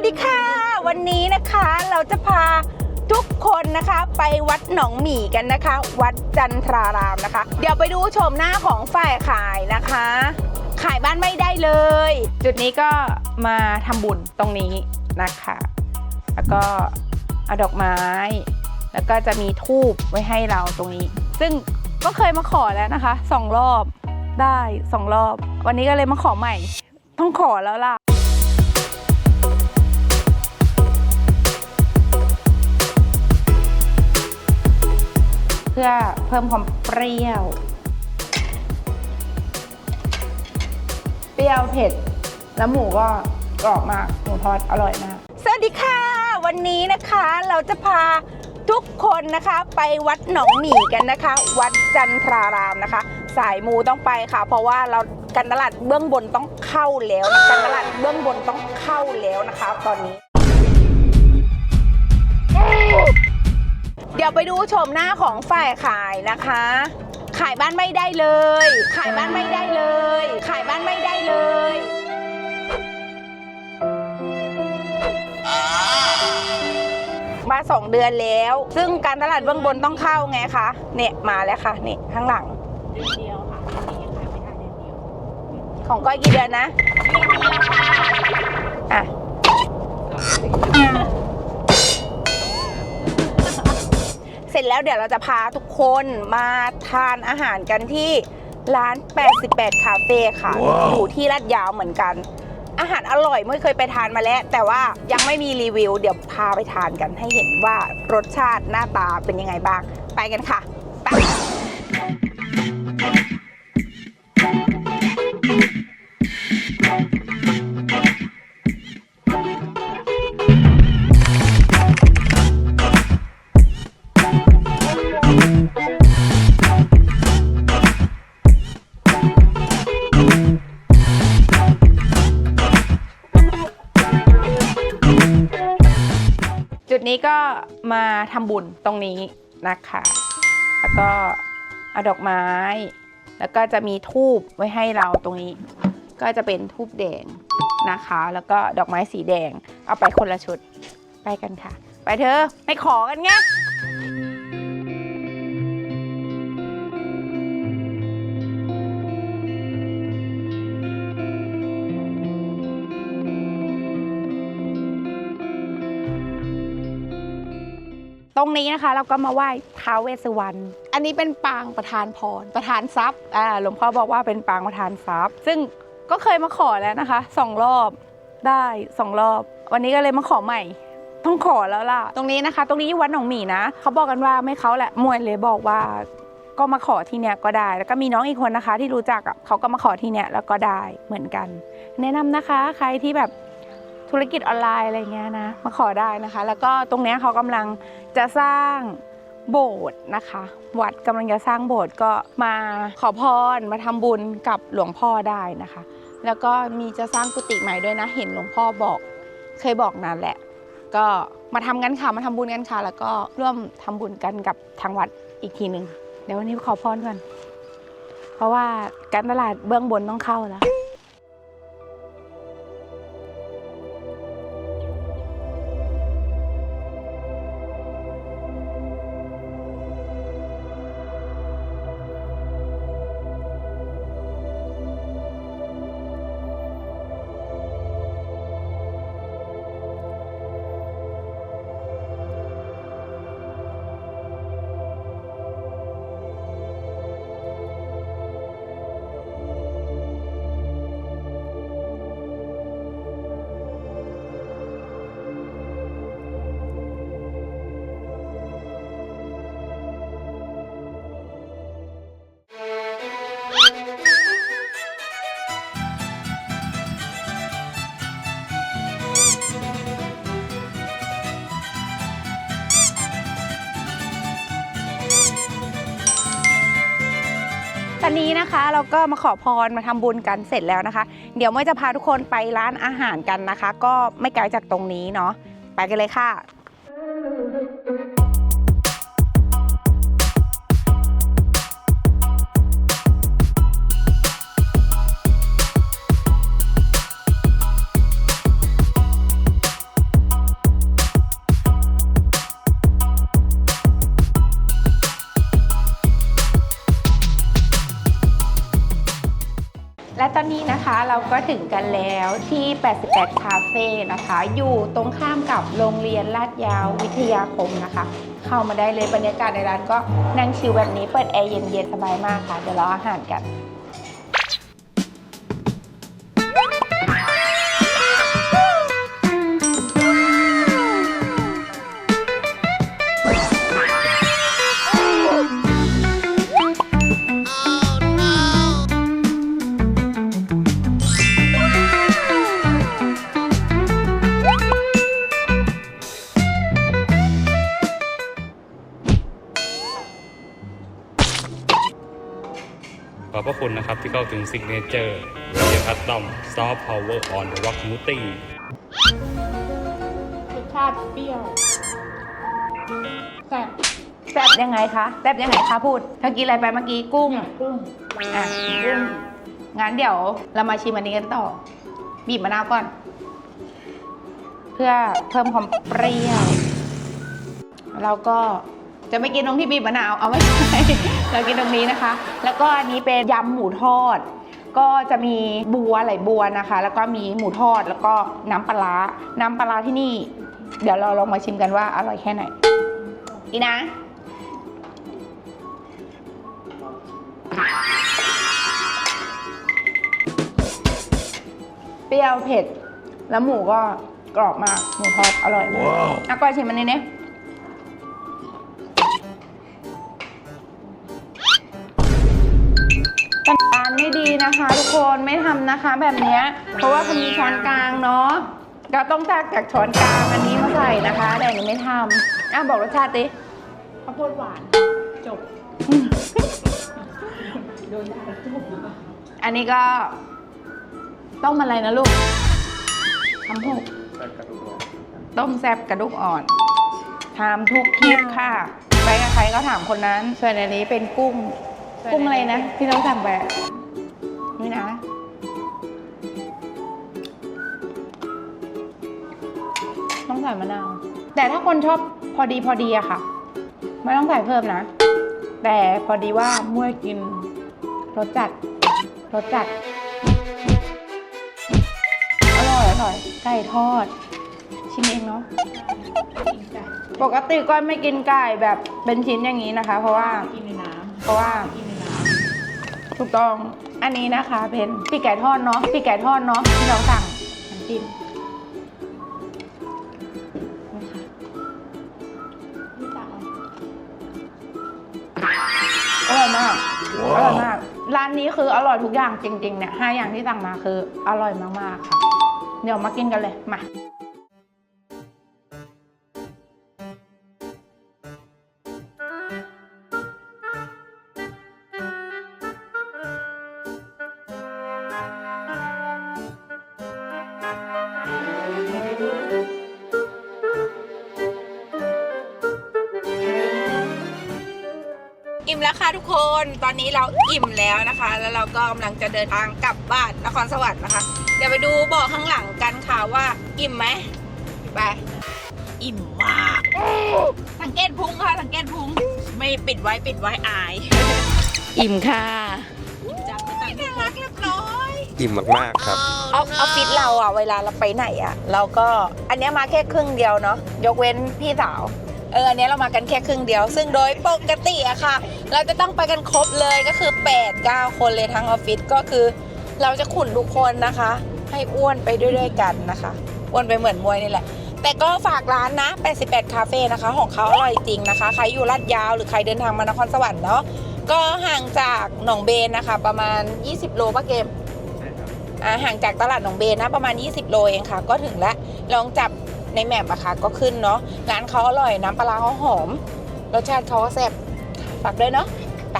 วัสดีค่ะ วันนี้นะคะเราจะพาทุกคนนะคะไปวัดหนองหมี่กันนะคะ วัดจันทรารามนะคะ เดี๋ยวไปดูชมหน้าของฝ่ายขายนะคะ ขายบ้านไม่ได้เลย จุดนี้ก็มาทำบุญตรงนี้นะคะ แล้วก็เอาดอกไม้ แล้วก็จะมีทูบไว้ให้เราตรงนี้ ซึ่งก็เคยมาขอแล้วนะคะสองรอบได้สองรอบ วันนี้ก็เลยมาขอใหม่ ต้องขอแล้วล่ะ พื่อเพิ่มความเปรี้ยว เปรี้ยวเผ็ด แล้วหมูก็กรอบมาก หมูทอดอร่อยมาก สวัสดีค่ะ วันนี้นะคะเราจะพาทุกคนนะคะไปวัดหนองหมี่กันนะคะ วัดจันทรารามนะคะ สายมูต้องไปค่ะ เพราะว่าเราการตลาดเบื้องบนต้องเข้าแล้วนะการตลาดเบื้องบนต้องเข้าแล้วนะคะ ตอนนี้ เดี๋ยวไปดูชมหน้าของฝ่ายขายนะคะ ขายบ้านไม่ได้เลย ขายบ้านไม่ได้เลย ขายบ้านไม่ได้เลยมาสองเดือนแล้ว ซึ่งการตลาดเบื้องบนต้องเข้าไงคะ เนี่ยมาแล้วค่ะ นี่ข้างหลัง เดียวค่ะอันนี้ยังขายไม่ได้เดือนเดียว ของก้อยกี่เดือนนะ อะ ร็จแล้วเดี๋ยวเราจะพาทุกคนมาทานอาหารกันที่ร้าน 88 คาเฟ่ค่ะอยู่ที่ลาดยาวเหมือนกัน อาหารอร่อยไม่เคยไปทานมาแล้ว แต่ว่ายังไม่มีรีวิว เดี๋ยวพาไปทานกันให้เห็นว่ารสชาติหน้าตาเป็นยังไงบ้าง ไปกันค่ะไป นี้ก็มาทำบุญตรงนี้นะคะ แล้วก็เอาดอกไม้ แล้วก็จะมีทูบไว้ให้เราตรงนี้ ก็จะเป็นทูบแดงนะคะ แล้วก็ดอกไม้สีแดง เอาไปคนละชุด ไปกันค่ะ ไปเธอไปขอกันไง ตรงนี้นะคะเราก็มาไหว้ท้าวเวสสุวรรณอันนี้เป็นปางประธานพรประธานทรัพย์อ่าหลวงพ่อบอกว่าเป็นปางประธานทรัพย์ ซึ่งก็เคยมาขอแล้วนะคะสองรอบได้สองรอบ วันนี้ก็เลยมาขอใหม่ ต้องขอแล้วล่ะ ตรงนี้นะคะ ตรงนี้อยู่วัดหนองหมีนะเขาบอกกันว่าไม่เขาแหละมวยเลยบอกว่าก็มาขอที่เนี้ยก็ได้ แล้วก็มีน้องอีกคนนะคะ ที่รู้จักอะเขาก็มาขอที่เนี้ยแล้วก็ได้เหมือนกัน แนะนำนะคะ ใครที่แบบ ธุรกิจออนไลน์อะไรเงี้ยนะมาขอได้นะคะ แล้วก็ตรงเนี้ยเขากำลังจะสร้างโบสถ์นะคะ วัดกำลังจะสร้างโบสถ์ก็มาขอพรมาทำบุญกับหลวงพ่อได้นะคะ แล้วก็มีจะสร้างกุฏิใหม่ด้วยนะ เห็นหลวงพ่อบอก เคยบอกนานแหละ ก็มาทำกันค่ะมาทำบุญกันค่ะ แล้วก็ร่วมทำบุญกันกับทางวัดอีกทีหนึ่งเดี๋ยววันนี้ขอพรก่อนเพราะว่าการตลาดเบื้องบนต้องเข้าแล้ว ตอนนี้นะคะเราก็มาขอพรมาทำบุญกันเสร็จแล้วนะคะ เดี๋ยวเมื่อจะพาทุกคนไปร้านอาหารกันนะคะ ก็ไม่ไกลจากตรงนี้เนาะไปกันเลยค่ะ ก็ถึงกันแล้วที่ 88 คาเฟ่นะคะ อยู่ตรงข้ามกับโรงเรียนลาดยาววิทยาคมนะคะ เข้ามาได้เลยบรรยากาศในร้านก็นั่งชิลแบบนี้เปิดแอร์เย็นๆสบายมากค่ะ เดี๋ยวรออาหารกัน ขอบพระคุณนะครับที่เข้าถึงซิกเนเจอร์เรียคัตตอมซอฟต์พาวเวอร์ออนร็อกมูตี้รสชาติเปรี้ยวแซ่บแซ่บยังไงคะแซ่บยังไงคะพูดเธอกินอะไรไปเมื่อกี้กุ้งกุ้งอะกุ้งงั้นเดี๋ยวเรามาชิมอันนี้กันต่อ บีบมะนาวก่อน เพื่อเพิ่มความเปรี้ยวแล้วก็จะไม่กินตรงที่บีบมะนาวเอาไม่ใช่ เรากินตรงนี้นะคะ แล้วก็อันนี้เป็นยำหมูทอด ก็จะมีบัวไหลบัวนะคะ แล้วก็มีหมูทอดแล้วก็น้ำปลาร้าน้ำปลาร้าที่นี่ เดี๋ยวเราลองมาชิมกันว่าอร่อยแค่ไหนอีนะเปรี้ยวเผ็ด แล้วหมูก็กรอบมาก หมูทอดอร่อยมากอะก้อยชิมอันนี้เนี่ย นะคะ ทุกคนไม่ทำนะคะ แบบเนี้ยเพราะว่าเขามีช้อนกลางเนาะเราต้องตักจากช้อนกลางอันนี้มาใส่นะคะแต่อันนี้ไม่ทำอะบอกรสชาติดิข้าวโพดหวานจบโดนด่าจบอันนี้ก็ต้มอะไรนะลูกทำหกต้มแซบกระดูกอ่อนทำทุกคลิปค่ะ ไปกับใครก็ถามคนนั้น ส่วนอันนี้เป็นกุ้ง กุ้งอะไรนะ ที่เราสั่งไป ส่มะนาว แต่ถ้าคนชอบพอดีพอดีอะค่ะ ไม่ต้องใส่เพิ่มนะ แต่พอดีว่ามั่วกินรสจัดรสจัด อร่อยอร่อยไก่ทอด ชิมเองเนาะกินไก่ปกติก็ไม่กินไก่แบบเป็นชิ้นอย่างนี้นะคะ เพราะว่ากินในน้เพราะว่าำกินในน้ถูกต้องอันนี้นะคะเป็นปีกไก่ทอดเนาะปีกไก่ทอดเนาะที่เราสั่งน้ำจิ้ม อร่อยมาก ร้านนี้คืออร่อยทุกอย่างจริงๆเนี่ยห้าอย่างที่สั่งมาคืออร่อยมากๆค่ะ เดี๋ยวมากินกันเลยมา อิ่มแล้วค่ะทุกคน ตอนนี้เราอิ่มแล้วนะคะ แล้วเราก็กำลังจะเดินทางกลับบ้านนครสวรรค์นะคะ เดี๋ยวไปดูเบาะข้างหลังกันค่ะว่าอิ่มไหมไป อิ่มมากสังเกตพุงค่ะสังเกตพุง ไม่ปิดไว้ปิดไว้อาย อิ่มค่ะจับไปตักน่ารักเรียบร้อย อิ่มมากๆครับ ออฟออฟฟิศเราอะเวลาเราไปไหนอะเราก็อันเนี้ยมาแค่ครึ่งเดียวเนาะยกเว้นพี่สาวเอออันนี้เรามากันแค่ครึ่งเดียว ซึ่งโดยปกติอะค่ะ เราจะต้องไปกันครบเลยก็คือ 8 9 คนเลยทั้งออฟฟิศก็คือ เราจะขุนทุกคนนะคะ ให้อ้วนไปด้วยๆกันนะคะอ้วนไปเหมือนมวยนี่แหละ แต่ก็ฝากร้านนะ 88 คาเฟ่นะคะ ของเขาอร่อยจริงนะคะ ใครอยู่ลาดยาวหรือใครเดินทางมานครสวรรค์เนาะก็ห่างจากหนองเบนนะคะ ประมาณ 20 โลป่ะเกมห่างจากตลาดหนองเบนนะประมาณ 20 โลเองค่ะ ก็ถึงแล้วลองจับ ในแมปอะค่ะก็ขึ้นเนาะร้านเขาอร่อยน้ำปลาร้าเขาหอม รสชาติเขาก็แซ่บฝากด้วยเนาะไป